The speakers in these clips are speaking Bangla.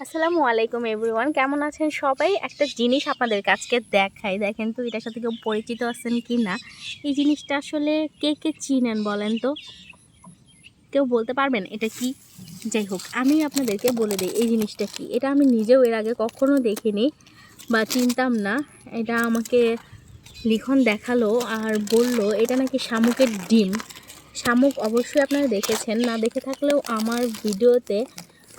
আসসালামু আলাইকুম এভরিওয়ান, কেমন আছেন সবাই? একটা জিনিস আপনাদের কাছকে দেখাই। দেখেন তো, এটার সাথে কেউ পরিচিত আছেন কি না এই জিনিসটা আসলে কে কে চিনেন বলেন তো? কেউ বলতে পারবেন? এটা কি? যাই হোক, আমি আপনাদেরকে বলে দিই, এই জিনিসটা কি? এটা আমি নিজেও এর আগে কখনো দেখিনি, বা চিনতাম না। এটা আমাকে লিখন দেখাল আর বলল, এটা নাকি শামুকের ডিম? শামুক অবশ্যই আপনারা দেখেছেন। না দেখে থাকলেও আমার ভিডিওতে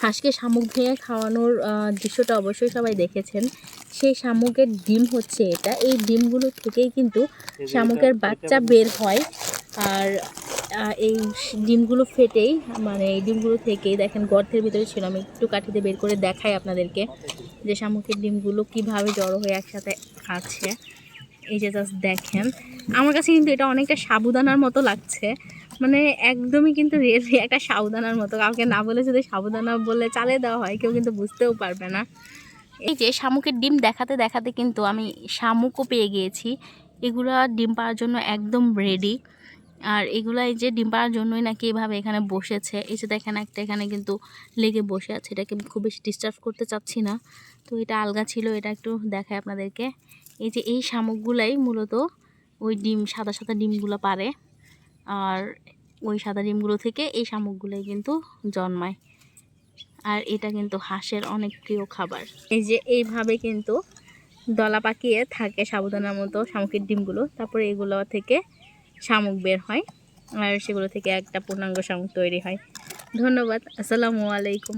হাঁসকে শামুক ভেঙে খাওয়ানোর দৃশ্যটা অবশ্যই সবাই দেখেছেন। সেই শামুকের ডিম হচ্ছে এটা। এই ডিমগুলো থেকেই কিন্তু শামুকের বাচ্চা বের হয়। আর এই ডিমগুলো ফেটেই মানে এই ডিমগুলো থেকেই। দেখেন গর্তের ভিতরে ছিল। আমি একটু কাঠিতে বের করে দেখাই আপনাদেরকে যে শামুকের ডিমগুলো কীভাবে জড়ো হয়ে একসাথে আছে। এই যে জাস্ট দেখেন। আমার কাছে কিন্তু এটা অনেকটা সাবুদানার মতো লাগছে। মানে একদমই কিন্তু রিয়েলি একটা সাবুদানার মতো। কাউকে না বলে যদি সাবুদানা বলে চালে দেওয়া হয়, কেউ কিন্তু বুঝতেও পারবে না। এই যে শামুকের ডিম দেখাতে দেখাতে কিন্তু আমি শামুকও পেয়ে গিয়েছি। এগুলো ডিম পাওয়ার জন্য একদম রেডি আর এগুলো এই যে ডিম পাড়ার জন্যই নাকি এভাবে এখানে বসেছে। এই যে দেখেন, একটা এখানে কিন্তু লেগে বসে আছে। এটাকে খুব বেশি ডিস্টার্ব করতে চাচ্ছি না। তো এটা আলগা ছিল, এটা একটু দেখায় আপনাদেরকে। এই যে এই শামুকগুলাই মূলত ওই ডিম, সাদা সাদা ডিমগুলো পারে আর ওই সাদা ডিমগুলো থেকে এই শামুকগুলোই কিন্তু জন্মায়। আর এটা কিন্তু হাঁসের অনেক প্রিয় খাবার। এই যে এইভাবে কিন্তু দলা পাকিয়ে থাকে সাবুদানার মতো শামুকের ডিমগুলো। তারপরে এগুলো থেকে শামুক বের হয় আর সেগুলো থেকে একটা পূর্ণাঙ্গ শামুক তৈরি হয়। ধন্যবাদ। আসসালামু আলাইকুম।